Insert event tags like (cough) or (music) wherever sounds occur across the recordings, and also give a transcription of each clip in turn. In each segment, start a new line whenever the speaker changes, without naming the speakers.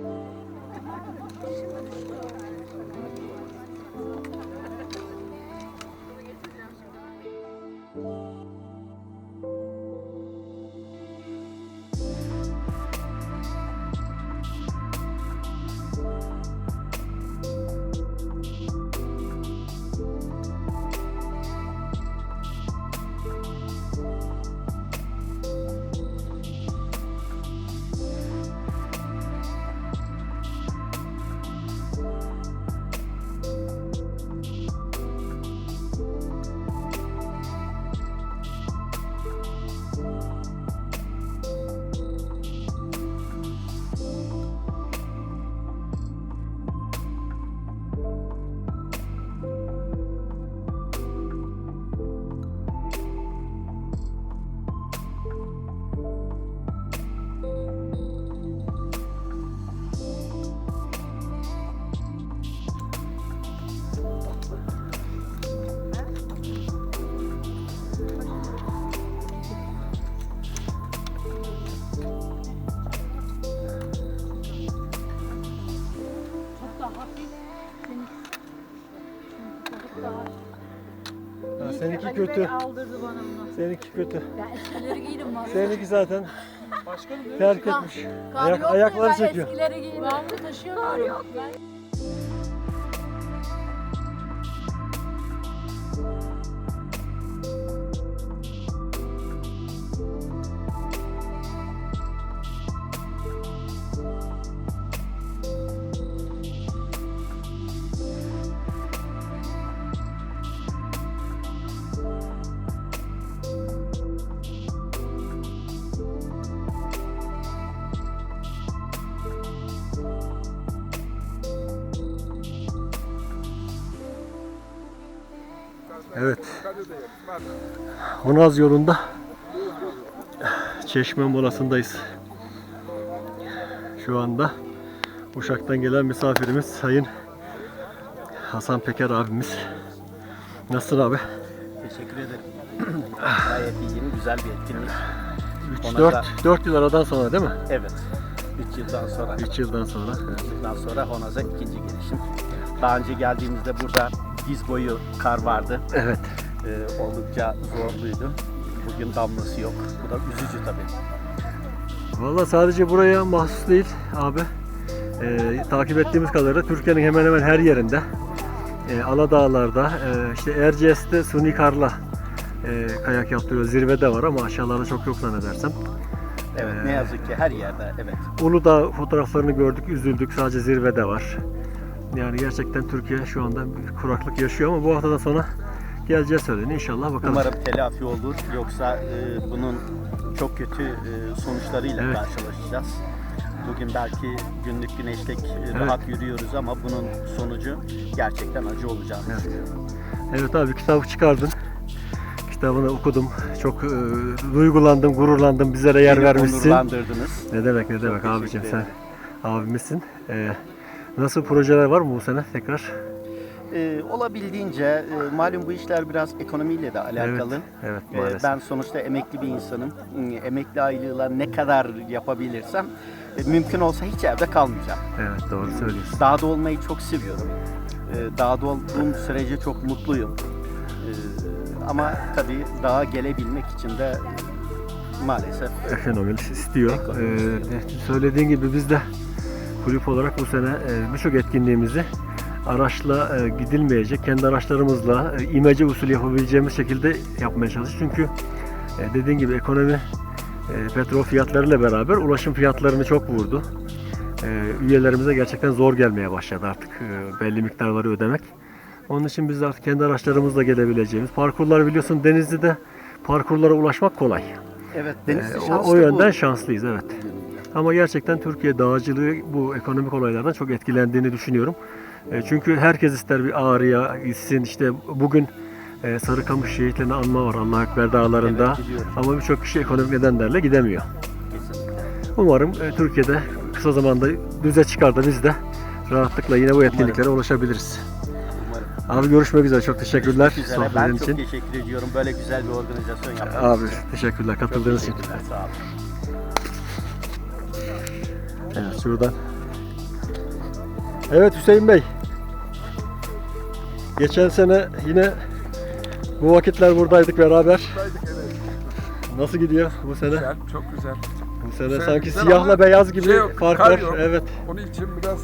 Thank
you.
Kötü.
Bey aldırdı bana bunu.
Seninki kötü.
Ben eskileri giydim valla.
Seninki zaten
Başkanım ne?
terk etmiş.
Kar
Ayak- ayakları çekiyor.
eskileri giydim. Ben de taşıyorum. yok. Ben...
Honaz yolunda Çeşme molasındayız. Şu anda Uşak'tan gelen misafirimiz Sayın Hasan Peker abimiz. Nasılsın abi?
Teşekkür ederim. Gayet iyiyim. Güzel bir etkinlik.
3
Ona
4
da-
4 yıl aradan sonra değil mi?
Evet. 3 yıldan sonra.
3 yıldan sonra. Evet.
Yıldan sonra Honaz'a ikinci gelişim. Daha önce geldiğimizde burada diz boyu kar vardı.
Evet.
Ee, oldukça zorluydu. Bugün damlası yok. Bu da üzücü tabii.
Valla sadece buraya mahsus değil abi. Ee, takip ettiğimiz kadarıyla Türkiye'nin hemen hemen her yerinde e, Aladağlar'da e, işte Erciyes'te suni karla e, kayak yaptırıyor. Zirvede var ama aşağılarda çok yok zannedersem.
Evet
Ee,
ne yazık ki her yerde evet.
Uludağ fotoğraflarını gördük, üzüldük. Sadece zirvede var. Yani gerçekten Türkiye şu anda bir kuraklık yaşıyor ama bu haftadan sonra geleceği söyleniyor. İnşallah bakalım.
Umarım telafi olur. Yoksa e, bunun çok kötü e, sonuçlarıyla
Evet.
karşılaşacağız. Bugün belki günlük güneşlik e,
Evet.
rahat yürüyoruz ama bunun sonucu gerçekten acı olacağını
Evet.
düşünüyorum.
Evet abi kitabı çıkardın. Kitabını okudum. Çok e, duygulandım, gururlandım. Bizlere yer
Beni
vermişsin. Ne demek ne demek
teşekkür
abicim sen abimizsin. Ee, nasıl projeler var mı bu sene tekrar?
E, olabildiğince e, malum bu işler biraz ekonomiyle de alakalı.
Evet, evet
E,
maalesef.
ben sonuçta emekli bir insanım. E, Emekli aylığıyla ne kadar yapabilirsem e, mümkün olsa hiç evde kalmayacağım.
Evet doğru söylüyorsun.
Dağda olmayı çok seviyorum. E, Dağda olduğum sürece çok mutluyum. E, Ama tabii dağa gelebilmek için de maalesef
Ekonomi istiyor.
Ekonomi
Ee,
istiyor.
söylediğin gibi biz de kulüp olarak bu sene e, birçok etkinliğimizi araçla e, gidilmeyecek, kendi araçlarımızla e, imece usulü yapabileceğimiz şekilde yapmaya çalışıyoruz. Çünkü e, dediğin gibi ekonomi e, petrol fiyatlarıyla beraber ulaşım fiyatlarını çok vurdu. E, üyelerimize gerçekten zor gelmeye başladı artık e, belli miktarları ödemek. Onun için biz de artık kendi araçlarımızla gelebileceğimiz parkurlar biliyorsun Denizli'de parkurlara ulaşmak kolay.
evet Denizli
o,
şanslı
o yönden
bu
şanslıyız evet. Ama gerçekten Türkiye dağcılığı bu ekonomik olaylardan çok etkilendiğini düşünüyorum. E, Çünkü herkes ister bir ağrıya gitsin. İşte bugün e, Sarıkamış şehitlerini anma var Allah Ekber dağlarında.
Evet.
Ama birçok kişi ekonomik nedenlerle gidemiyor. Umarım e, Türkiye'de kısa zamanda düze çıkar da biz de rahatlıkla yine bu etkinliklere ulaşabiliriz.
Umarım.
Abi görüşmek üzere. Çok teşekkürler
Ben çok teşekkür ediyorum böyle güzel bir organizasyon yaptığınız
Abi
için.
teşekkürler katıldığınız için.
teşekkürler, Sağ olun.
Evet şuradan Evet Hüseyin Bey. Geçen sene yine bu vakitler buradaydık beraber.
Buradaydık evet.
Nasıl gidiyor bu sene?
Güzel, çok güzel.
Bu sene
Güzel,
sanki
güzel
siyahla beyaz gibi
şey yok,
fark var.
yok.
Evet.
Onun için biraz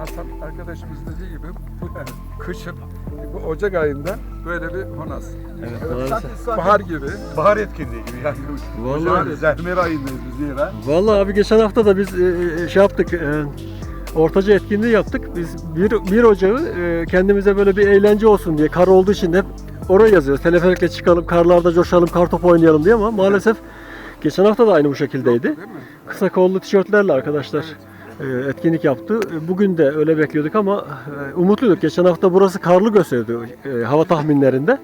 Hasan arkadaşımız dediği gibi bu kışın bu Ocak ayında böyle bir honas.
Evet, maalesef.
Bahar gibi.
Bahar etkinliği gibi yani.
Vallahi.
Zehmer ayındayız biz yine.
Vallahi abi geçen hafta da biz e, e, şey yaptık. e, ortaca etkinliği yaptık. Biz bir, bir Ocağı e, kendimize böyle bir eğlence olsun diye kar olduğu için hep oraya yazıyoruz. Teleferikle çıkalım, karlarda coşalım, kar topu oynayalım diye ama maalesef geçen hafta da aynı bu şekildeydi. Kısa kollu tişörtlerle arkadaşlar e, etkinlik yaptı. E, Bugün de öyle bekliyorduk ama e, umutluyduk. Geçen hafta burası karlı gösteriyordu e, hava tahminlerinde.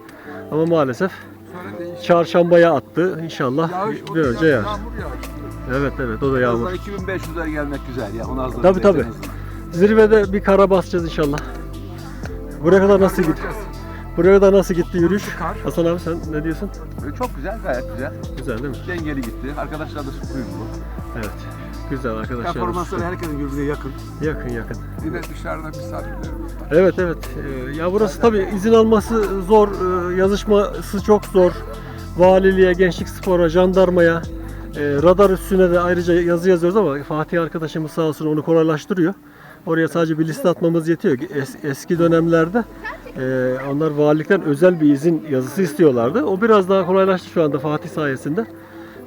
Ama maalesef çarşambaya attı. İnşallah bir önce yağar. Evet evet o da yağmur.
Yazdan 2500'e gelmek güzel ya. Onu az
Tabii, tabii. Zirvede bir kara basacağız inşallah. Buraya kadar nasıl gitti? Buraya kadar nasıl gitti yürüyüş? Hasan abi sen ne diyorsun?
Çok güzel, gayet güzel.
Güzel değil mi?
Dengeli gitti. Arkadaşlar da uyumlu.
Evet. Güzel arkadaşlar.
Performansları herkesin birbirine yakın.
Yakın yakın.
Yine dışarıda misafirlerimiz var.
Evet evet. Ee, ya burası tabii izin alması zor, ee, yazışması çok zor. Valiliğe, gençlik spora, jandarmaya, e, radar üstüne de ayrıca yazı yazıyoruz ama Fatih arkadaşımız sağ olsun onu kolaylaştırıyor. Oraya sadece bir liste atmamız yetiyor. Es- eski dönemlerde e, onlar valilikten özel bir izin yazısı istiyorlardı. O biraz daha kolaylaştı şu anda Fatih sayesinde.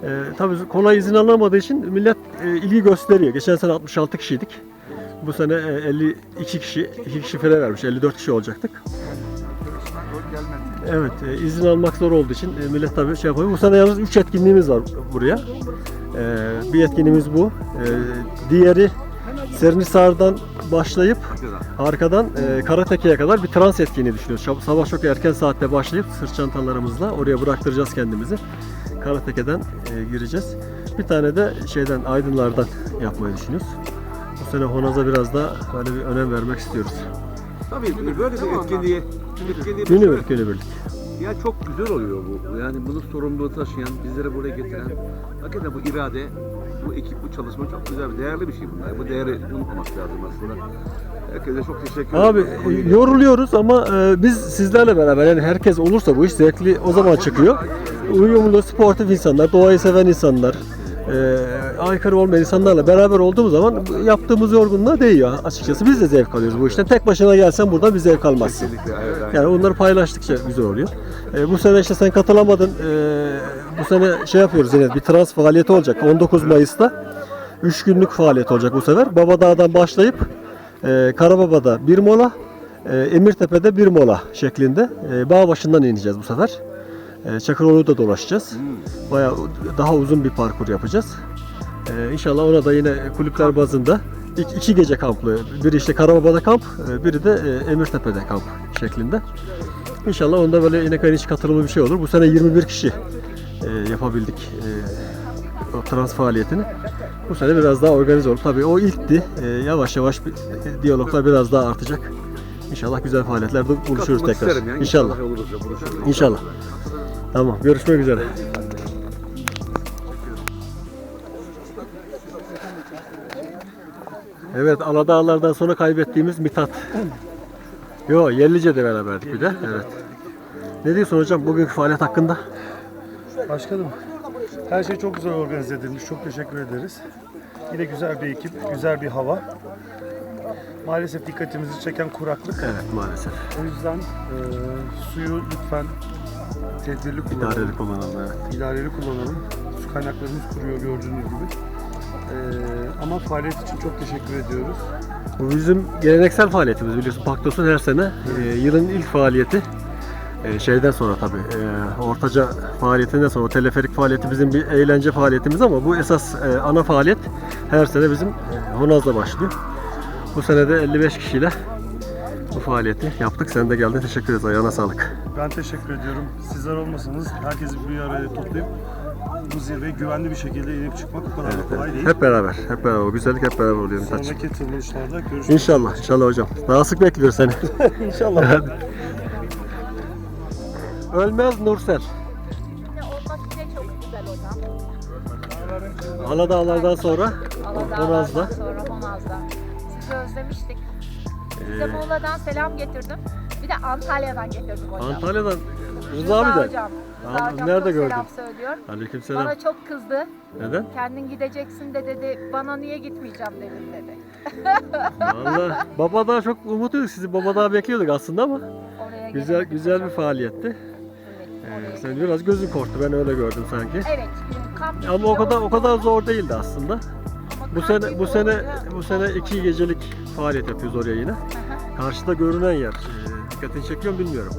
E, tabii kolay izin alamadığı için millet e, ilgi gösteriyor. Geçen sene 66 kişiydik. Bu sene e, 52 kişi, 2 kişi fire vermiş. 54 kişi olacaktık. Evet, e, izin almak zor olduğu için e, millet tabii şey yapıyor. Bu sene yalnız 3 etkinliğimiz var buraya. E, bir etkinliğimiz bu. E, diğeri Serinhisar'dan başlayıp arkadan e, Karatepe'ye kadar bir trans etkinliği düşünüyoruz. Sabah çok erken saatte başlayıp sırt çantalarımızla oraya bıraktıracağız kendimizi. Karatepe'den e, gireceğiz. Bir tane de şeyden Aydınlardan yapmayı düşünüyoruz. Bu sene Honaz'a biraz daha böyle bir önem vermek istiyoruz.
Tabii böyle bir etkinliği, etkinliği
Günübirlik günübirlik.
ya çok güzel oluyor bu. Yani bunu sorumluluğu taşıyan, bizleri buraya getiren, hakikaten bu irade, bu ekip, bu çalışma çok güzel, değerli bir şey bunlar. Bu değeri unutmamak lazım aslında. Herkese çok teşekkür
Abi
ederim.
e, yoruluyoruz ama e, biz sizlerle beraber yani herkes olursa bu iş zevkli o zaman çıkıyor. Uyumlu, sportif insanlar, doğayı seven insanlar, e, aykırı olmayan insanlarla beraber olduğumuz zaman yaptığımız yorgunluğa değiyor açıkçası. Biz de zevk alıyoruz bu işten. Tek başına gelsen buradan bir zevk almazsın. Yani onları paylaştıkça güzel oluyor. E, bu sene işte sen katılamadın. E, bu sene şey yapıyoruz yine bir trans faaliyeti olacak 19 Mayıs'ta. 3 günlük faaliyet olacak bu sefer. Babadağ'dan başlayıp e, Karababa'da bir mola, e, Emirtepe'de bir mola şeklinde e, bağ başından ineceğiz bu sefer. E, Çakıroğlu'nu da dolaşacağız. Bayağı daha uzun bir parkur yapacağız. E, inşallah ona da yine kulüpler bazında iki, iki gece kamplı. Biri işte Karababa'da kamp, e, biri de e, Emirtepe'de kamp şeklinde. İnşallah onda böyle yine kayın içi katılımlı bir şey olur. Bu sene 21 kişi e, yapabildik e, o trans faaliyetini. Bu sene biraz daha organize olur. Tabii o ilkti. E, yavaş yavaş bir, e, diyaloglar biraz daha artacak. İnşallah güzel faaliyetlerde buluşuruz tekrar.
isterim ya.
İnşallah.
buluşuruz.
İnşallah. Tamam. Görüşmek üzere. Evet, Aladağlar'dan sonra kaybettiğimiz Mithat. Yo, Yerlice'de beraberdik bir de. Evet. Ne diyorsun hocam bugünkü faaliyet hakkında?
Başkanım, her şey çok güzel organize edilmiş. Çok teşekkür ederiz. Yine güzel bir ekip, güzel bir hava. Maalesef dikkatimizi çeken kuraklık.
Evet, maalesef.
O yüzden e, suyu lütfen tedbirli kullanalım.
İdareli kullanalım. Evet.
İdareli kullanalım. Su kaynaklarımız kuruyor gördüğünüz gibi. E, ama faaliyet için çok teşekkür ediyoruz.
Bu bizim geleneksel faaliyetimiz biliyorsun. Paktos'un her sene e, yılın ilk faaliyeti. E, şeyden sonra tabii e, ortaca faaliyetinden sonra teleferik faaliyeti bizim bir eğlence faaliyetimiz ama bu esas e, ana faaliyet her sene bizim e, Honaz'da başlıyor. Bu sene de 55 kişiyle bu faaliyeti yaptık. Sen de geldin. Teşekkür ederiz. Ayağına sağlık.
Ben teşekkür ediyorum. Sizler olmasanız herkesi bir araya toplayıp bu zirveye güvenli bir şekilde inip çıkmak o kadar da kolay değil.
Hep beraber. Hep beraber. O güzellik hep beraber oluyor. Mithatçığım.
Sonraki tırmanışlarda görüşmek
İnşallah. İnşallah hocam. Daha sık bekliyoruz seni. (laughs)
İnşallah.
Ölmez Nursel.
hocam.
Aladağlar'dan sonra
Aladağlardan
Honaz'da.
sonra Honaz'da. Sizi özlemiştik. Size
Ee,
Muğla'dan selam getirdim. Bir de Antalya'dan getirdim hocam.
Antalya'dan Rıza abi de.
hocam. Hocam
nerede
çok
gördün?
selam söylüyor.
Aleykümselam.
Bana çok kızdı.
Neden?
Kendin gideceksin de dedi. Bana niye gitmeyeceğim dedim dedi.
Valla (laughs) baba daha çok umutluyduk sizi. Baba daha bekliyorduk aslında ama
Oraya
güzel
gelemedik
güzel bir
hocam.
faaliyetti.
Evet,
Ee,
oraya
sen biraz gözün korktu. Ben öyle gördüm sanki.
Evet, kamp
Ama o kadar o kadar zor değildi aslında.
ama
Bu sene bu sene
olunca-
bu sene iki gecelik faaliyet yapıyoruz oraya yine.
Hı hı.
Karşıda görünen yer. e, dikkatini çekiyor mu bilmiyorum.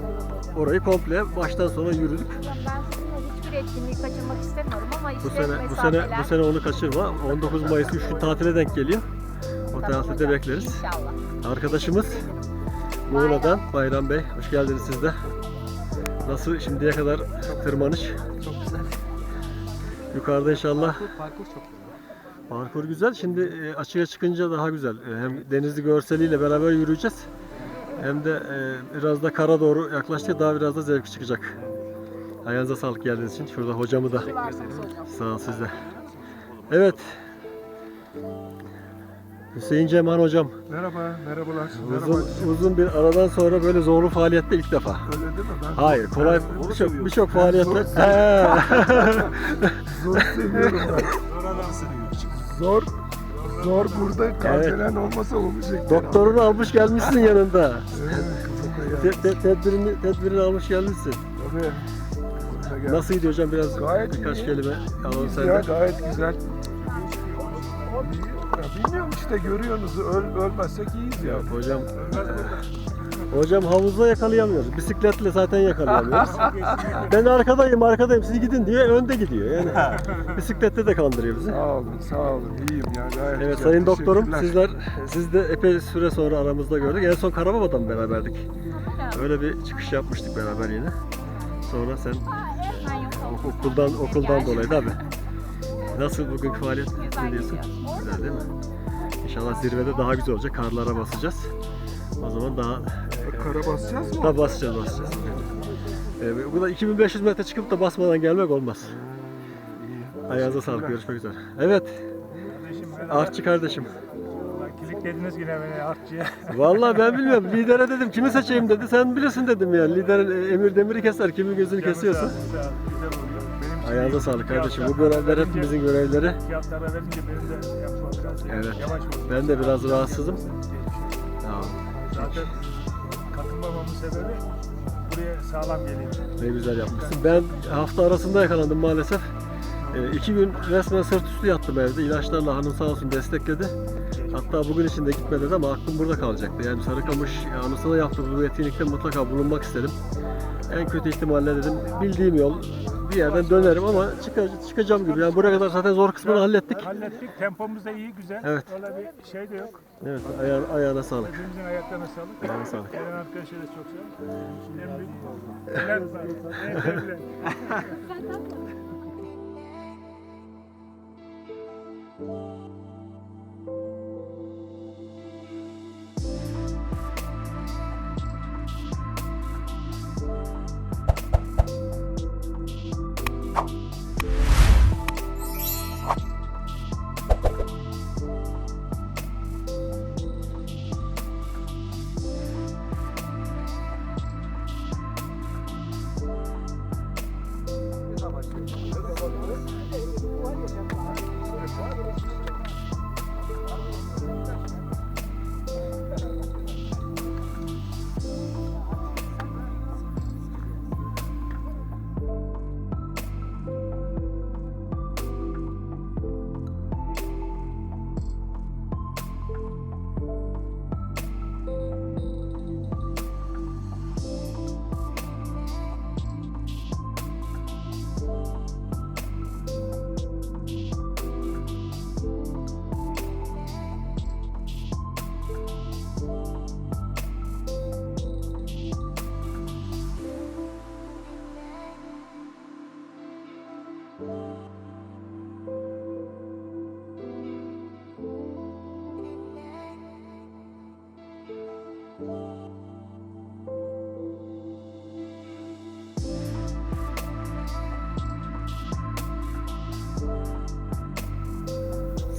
Orayı komple baştan sona yürüdük.
Ben hiçbir etkinliği kaçırmak istemiyorum ama
Bu
işte
sene bu sene bu sene onu kaçırma. 19 Mayıs 3 gün tatile denk geliyor. O tatilde bekleriz.
İnşallah.
Arkadaşımız Muğla'dan Bayram Bey. Hoş geldiniz siz de. Nasıl şimdiye kadar tırmanış?
Çok güzel.
Yukarıda inşallah
Parkur çok
Parkur güzel. Şimdi e, açığa çıkınca daha güzel. E, Hem denizli görseliyle beraber yürüyeceğiz. Hem de e, biraz da kara doğru yaklaştık daha biraz da zevk çıkacak. Ayağınıza sağlık geldiğiniz için. Şurada hocamı da sağ ol siz de. Evet. Hüseyin Cemal hocam.
Merhaba, merhabalar.
Uzun, uzun bir aradan sonra böyle zorlu faaliyette ilk defa.
Öyle değil mi? Ben
Hayır, kolay birçok
seviyorum.
birçok
Ben
faaliyette.
zor
He. (laughs)
Zor seviyorum ben. Zor, zor burada kardelen olmasa olmayacak.
Doktorunu almış gelmişsin yanında.
Evet,
Te- tedbirini, tedbirini almış gelmişsin.
Tabii. Burada gel.
Nasıl gidiyor hocam biraz
Gayet
birkaç
iyi.
kelime alalım
ya,
senden.
gayet güzel. Ya bilmiyorum işte görüyorsunuz öl, ölmezsek iyiyiz ya.
Hocam. Hocam havuzda yakalayamıyoruz. Bisikletle zaten yakalayamıyoruz. (laughs) ben arkadayım arkadayım siz gidin diye önde gidiyor. Yani bisiklette de kandırıyor bizi.
Sağ olun, sağ olun. İyiyim ya gayet
Evet
güzel.
sayın doktorum
Teşekkürler.
sizler siz de epey süre sonra aramızda gördük. En son Karababa'da mı beraberdik? Öyle bir çıkış yapmıştık beraber yine. Sonra sen
oldum.
okuldan okuldan dolayı tabi. Nasıl bugünkü faaliyet ne diyorsun? Güzel değil mi? İnşallah zirvede daha güzel olacak. Karlara basacağız. O zaman daha
Kara basacağız mı?
da basacağız basacağız. Ee, bu da 2500 metre çıkıp da basmadan gelmek olmaz. Ayağınıza sağlık. Görüşmek üzere. Evet. Artçı kardeşim.
Kilitlediniz yine beni artçıya. (laughs)
Vallahi ben bilmiyorum. Lidere dedim. Kimi seçeyim dedi. Sen bilirsin dedim yani. Liderin e, emir demiri keser. Kimin gözünü kesiyorsun. Ayağınıza sağlık kardeşim. Bu görevler hepimizin görevleri. Evet. Ben de biraz rahatsızım.
Zaten katılmamamın sebebi buraya sağlam geleyim.
Ne güzel yapmışsın. Ben hafta arasında yakalandım maalesef. E, iki gün resmen sırt üstü yattım evde. İlaçlarla hanım sağ olsun destekledi. Hatta bugün için de gitme dedi ama aklım burada kalacaktı. Yani Sarıkamış anısına yaptığım bu etkinlikte mutlaka bulunmak istedim. En kötü ihtimalle dedim bildiğim yol bir yerden dönerim ama çıka- çıkacağım gibi. Yani buraya kadar zaten zor kısmını hallettik.
Hallettik. Tempomuz da iyi, güzel.
Evet.
Öyle bir şey de yok.
Evet ayağına, ayağına sağlık.
Hepimizin ayaklarına sağlık.
Ayağına sağlık.
Gelen arkadaşa da çok sağ olun. En büyük- Helal olsun. En büyük- (laughs)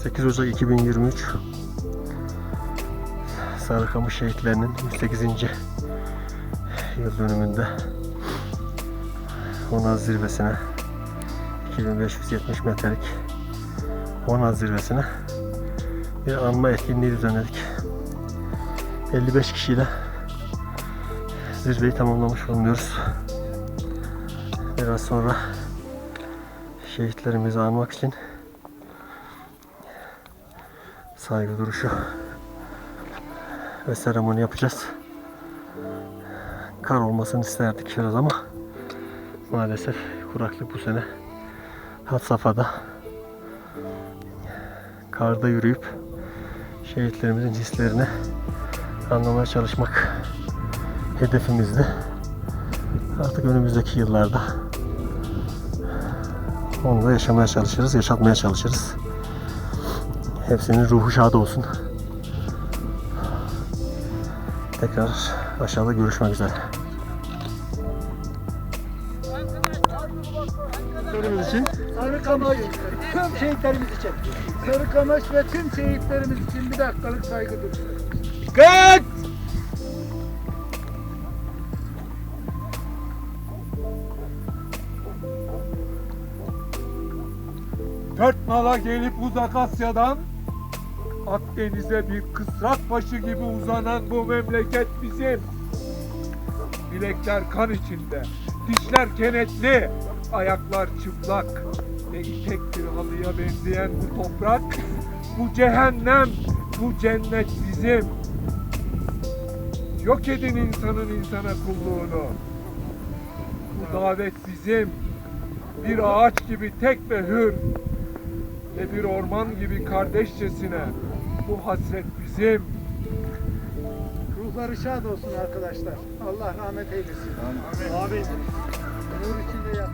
8 Ocak 2023 Sarıkamış şehitlerinin 108. yıl dönümünde Honaz zirvesine 2570 metrelik Honaz zirvesine bir anma etkinliği düzenledik. 55 kişiyle zirveyi tamamlamış bulunuyoruz. Biraz sonra şehitlerimizi anmak için saygı duruşu ve seremoni yapacağız. Kar olmasını isterdik biraz ama maalesef kuraklık bu sene had safhada. Karda yürüyüp şehitlerimizin hislerini anlamaya çalışmak hedefimizdi. Artık önümüzdeki yıllarda onu da yaşamaya çalışırız, yaşatmaya çalışırız. Hepsinin ruhu şad olsun. Tekrar aşağıda görüşmek üzere. için
Sarıkamış tüm şehitlerimiz için. Sarıkamış ve tüm şehitlerimiz için bir dakikalık saygı duyuyoruz. Dikkat! Dört nala gelip uzak Asya'dan Akdeniz'e bir kısrak başı gibi uzanan bu memleket bizim. Bilekler kan içinde, dişler kenetli, ayaklar çıplak ve ipek bir halıya benzeyen bu toprak, bu cehennem, bu cennet bizim. Yok edin insanın insana kulluğunu. Bu davet bizim. Bir ağaç gibi tek ve hür ve bir orman gibi kardeşçesine bu hasret bizim. Ruhları şad olsun arkadaşlar. Allah rahmet eylesin. Amin. Nur içinde yat.